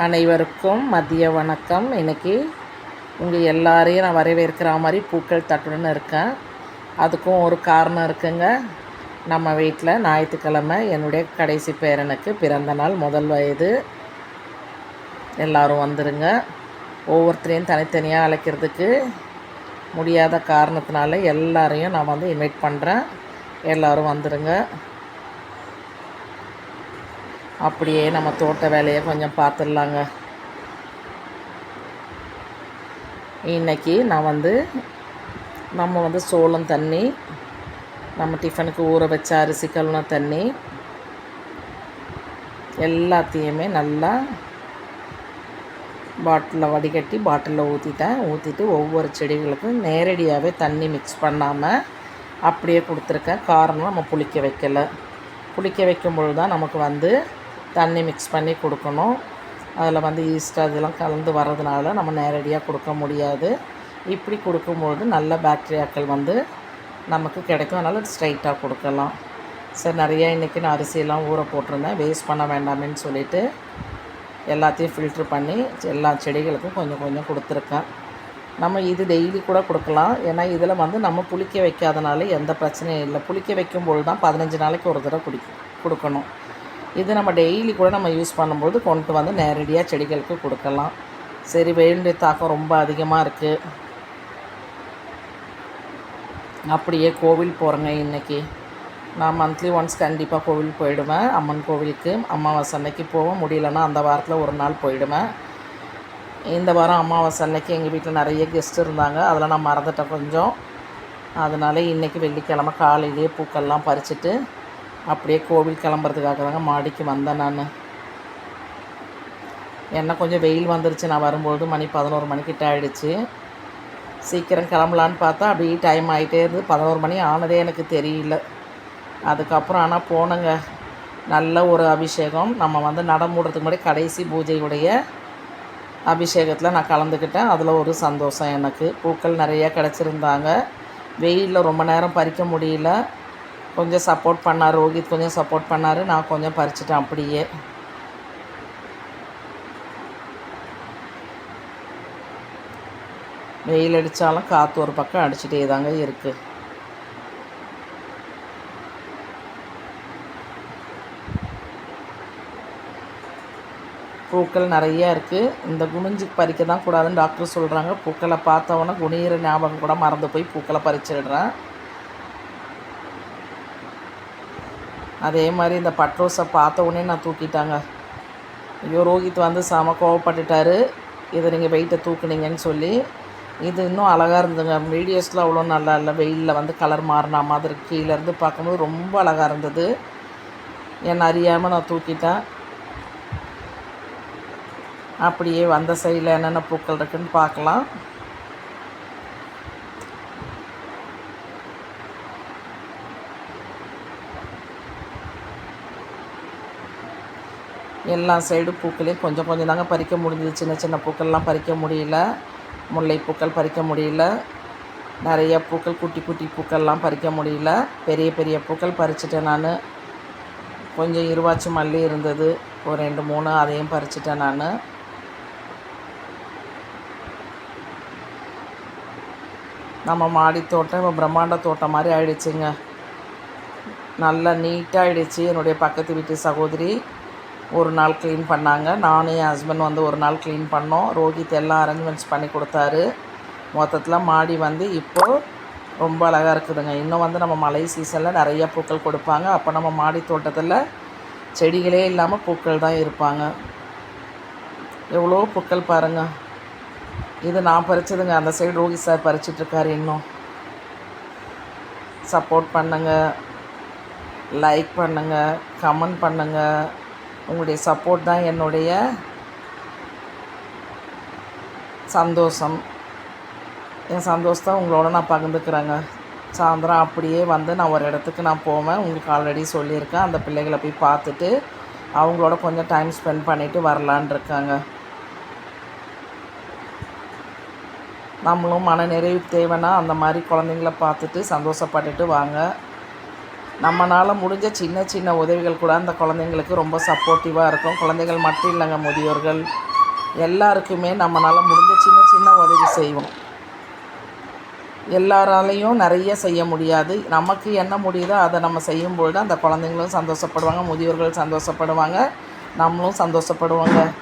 அனைவருக்கும் மதிய வணக்கம். இன்றைக்கி உங்கள் எல்லாரையும் நான் வரவேற்கிற மாதிரி பூக்கள் தட்டுடன் இருக்கேன். அதுக்கும் ஒரு காரணம் இருக்குங்க. நம்ம வீட்டில் ஞாயிற்றுக்கிழமை என்னுடைய கடைசி பேரனுக்கு பிறந்த நாள் முதல் வயது. எல்லோரும் வந்துடுங்க ஒவ்வொருத்தரையும் தனித்தனியாக அழைக்கிறதுக்கு முடியாத காரணத்தினால எல்லாரையும் நான் வந்து இன்வைட் பண்ணுறேன் எல்லோரும் வந்துடுங்க அப்படியே நம்ம தோட்ட வேலையை கொஞ்சம் பார்த்துடலாங்க. இன்றைக்கி நான் வந்து நம்ம வந்து சோளம் தண்ணி நம்ம டிஃபனுக்கு ஊற வச்ச அரிசி கழுவுன தண்ணி எல்லாத்தையுமே நல்லா பாட்டிலில் வடிகட்டி பாட்டிலில் ஊற்றிட்டேன் ஊற்றிட்டு ஒவ்வொரு செடிகளுக்கும் நேரடியாகவே தண்ணி மிக்ஸ் பண்ணாமல் அப்படியே கொடுத்துருக்கேன். காரணம் நம்ம புளிக்க வைக்கலை. புளிக்க வைக்கும்பொழுது தான் நமக்கு வந்து தண்ணி மிக்ஸ் பண்ணி கொடுக்கணும். அதில் வந்து ஈஸ்ட் அதெல்லாம் கலந்து வர்றதுனால நம்ம நேரடியாக கொடுக்க முடியாது. இப்படி கொடுக்கும்பொழுது நல்ல பாக்டீரியாக்கள் வந்து நமக்கு கிடைக்கும். அதனால் ஸ்ட்ரைட்டாக கொடுக்கலாம். சரி நிறையா இன்றைக்கி நான் அரிசியெல்லாம் ஊற போட்டிருந்தேன். வேஸ்ட் பண்ண வேண்டாமேன்னு சொல்லிவிட்டு எல்லாத்தையும் ஃபில்ட்ரு பண்ணி எல்லா செடிகளுக்கும் கொஞ்சம் கொஞ்சம் கொடுத்துருக்கேன். நம்ம இது டெய்லி கூட கொடுக்கலாம். ஏன்னா இதில் வந்து நம்ம புளிக்க வைக்காதனால எந்த பிரச்சனையும் இல்லை. புளிக்க வைக்கும்பொழுது தான் பதினஞ்சு நாளைக்கு ஒரு தடவை குடி கொடுக்கணும். இது நம்ம டெய்லி கூட நம்ம யூஸ் பண்ணும்போது கொண்டு வந்து நேரடியாக செடிகளுக்கு கொடுக்கலாம். சரி வெயிலுடைய தாக்கம் ரொம்ப அதிகமாக இருக்குது அப்படியே கோவில் போகிறேங்க இன்றைக்கி நான் மந்த்லி ஒன்ஸ் கண்டிப்பாக கோவில் போயிடுவேன். அம்மன் கோவிலுக்கு அமாவாசை அன்னைக்கு போவோம் முடியலன்னா அந்த வாரத்தில் ஒரு நாள் போயிடுவேன். இந்த வாரம் அமாவாசை அன்னைக்கு எங்கள் வீட்டில் நிறைய கெஸ்ட் இருந்தாங்க. அதெல்லாம் நான் மறந்துட்டேன் கொஞ்சம். அதனால் இன்றைக்கி வெள்ளிக்கிழமை காலையிலேயே பூக்கள்லாம் பறிச்சுட்டு அப்படியே கோவில் கிளம்புறதுக்காக தாங்க மாடிக்கு வந்தேன் நான். என்ன கொஞ்சம் வெயில் வந்துருச்சு நான் வரும்பொழுது மணி பதினோரு மணிக்கிட்ட ஆகிடுச்சு சீக்கிரம் கிளம்பலான்னு பார்த்தா அப்படியே டைம் ஆகிட்டே இருந்து பதினோரு மணி ஆனதே எனக்கு தெரியல. அதுக்கப்புறம் ஆனால் போனேங்க. நல்ல ஒரு அபிஷேகம். நம்ம வந்து நடமூடுறதுக்கு முன்னாடி கடைசி பூஜையுடைய அபிஷேகத்தில் நான் கலந்துக்கிட்டேன். அதில் ஒரு சந்தோஷம் எனக்கு. பூக்கள் நிறையா கிடச்சிருந்தாங்க. வெயிலில் ரொம்ப நேரம் பறிக்க முடியல. கொஞ்சம் சப்போர்ட் பண்ணார் ரோஹித் கொஞ்சம் சப்போர்ட் பண்ணார் நான் கொஞ்சம் பறிச்சிட்டேன் அப்படியே. வெயில் அடித்தாலும் காற்று ஒரு பக்கம் அடிச்சுட்டே தாங்க இருக்குது பூக்கள் நிறையா இருக்குது இந்த குனிஞ்சு பறிக்க தான் கூடாதுன்னு டாக்டர் சொல்கிறாங்க பூக்களை பார்த்தவொன்னே குனியிற ஞாபகம் கூட மறந்து போய் பூக்களை பறிச்சிடுறேன். அதே மாதிரி இந்த பட்ரோஸை பார்த்த உடனே நான் தூக்கிட்டாங்க. ஐயோ ரோஹித் வந்து செம கோவப்பட்டுட்டாரு. இதை நீங்கள் வெயிட்டை தூக்குனீங்கன்னு சொல்லி இது இன்னும் அழகாக இருந்ததுங்க. வீடியோஸில் அவ்வளோ நல்லா இல்லை. வெயிலில் வந்து கலர் மாறின மாதிரி கீழேருந்து பார்க்கும்போது ரொம்ப அழகாக இருந்தது. என்னை அறியாமல் நான் தூக்கிட்டேன். அப்படியே வந்த சைடில் என்னென்ன பூக்கள் இருக்குதுன்னு பார்க்கலாம். எல்லா சைடு பூக்களையும் கொஞ்சம் கொஞ்சம் தாங்க பறிக்க முடிஞ்சது. சின்ன சின்ன பூக்கள்லாம் பறிக்க முடியல. முல்லைப்பூக்கள் பறிக்க முடியல. நிறைய பூக்கள் குட்டி குட்டி பூக்கள்லாம் பறிக்க முடியல. பெரிய பெரிய பூக்கள் பறிச்சிட்டேன் நான். கொஞ்சம் இருவாச்சி மல்லி இருந்தது. ஒரு ரெண்டு மூணு அதையும் பறிச்சிட்டேன் நான். நம்ம மாடி தோட்டம் இப்போ பிரம்மாண்ட தோட்டம் மாதிரி ஆயிடுச்சுங்க. நல்லா நீட்டாக ஆகிடுச்சு என்னுடைய பக்கத்து வீட்டு சகோதரி ஒரு நாள் க்ளீன் பண்ணாங்க. நானும் என் ஹஸ்பண்ட் வந்து ஒரு நாள் க்ளீன் பண்ணோம். ரோஹித் எல்லாம் அரேஞ்ச்மெண்ட்ஸ் பண்ணி கொடுத்தாரு. மொத்தத்தில் மாடி வந்து இப்போது ரொம்ப அழகாக இருக்குதுங்க. இன்னும் வந்து நம்ம மழை சீசனில் நிறைய பூக்கள் கொடுப்பாங்க. அப்போ நம்ம மாடி தோட்டத்தில் செடிகளே இல்லாமல் பூக்கள் தான் இருப்பாங்க. எவ்வளோ பூக்கள் பாருங்கள் இது நான் பறிச்சதுங்க. அந்த சைடு ரோஹித் சார் பறிச்சிட்ருக்காரு இன்னும். சப்போர்ட் பண்ணுங்கள் லைக் பண்ணுங்கள் கமெண்ட் பண்ணுங்கள் உங்களுடைய சப்போர்ட் தான் என்னுடைய சந்தோஷம். என் சந்தோஷத்தை உங்களோட நான் பகிர்ந்துக்கிறேங்க. சாயந்தரம் அப்படியே வந்து நான் ஒரு இடத்துக்கு நான் போவேன். உங்களுக்கு ஆல்ரெடி சொல்லியிருக்கேன். அந்த பிள்ளைகளை போய் பார்த்துட்டு அவங்களோட கொஞ்சம் டைம் ஸ்பெண்ட் பண்ணிவிட்டு வரலான் இருக்காங்க. நம்மளும் மன நிறைவு தேவைன்னா அந்த மாதிரி குழந்தைங்கள பார்த்துட்டு சந்தோஷப்பட்டுட்டு வாங்க. நம்மளால் முடிஞ்ச சின்ன சின்ன உதவிகள் கூட அந்த குழந்தைங்களுக்கு ரொம்ப சப்போர்ட்டிவாக இருக்கும். குழந்தைகள் மட்டும் இல்லைங்க முதியோர்கள். எல்லாருக்குமே நம்மளால் முடிஞ்ச சின்ன சின்ன உதவி செய்வோம். எல்லாராலையும் நிறைய செய்ய முடியாது. நமக்கு என்ன முடியுதோ அதை நம்ம செய்யும்பொழுது அந்த குழந்தைங்களும் சந்தோஷப்படுவாங்க முதியோர்கள் சந்தோஷப்படுவாங்க நம்மளும் சந்தோஷப்படுவோங்க.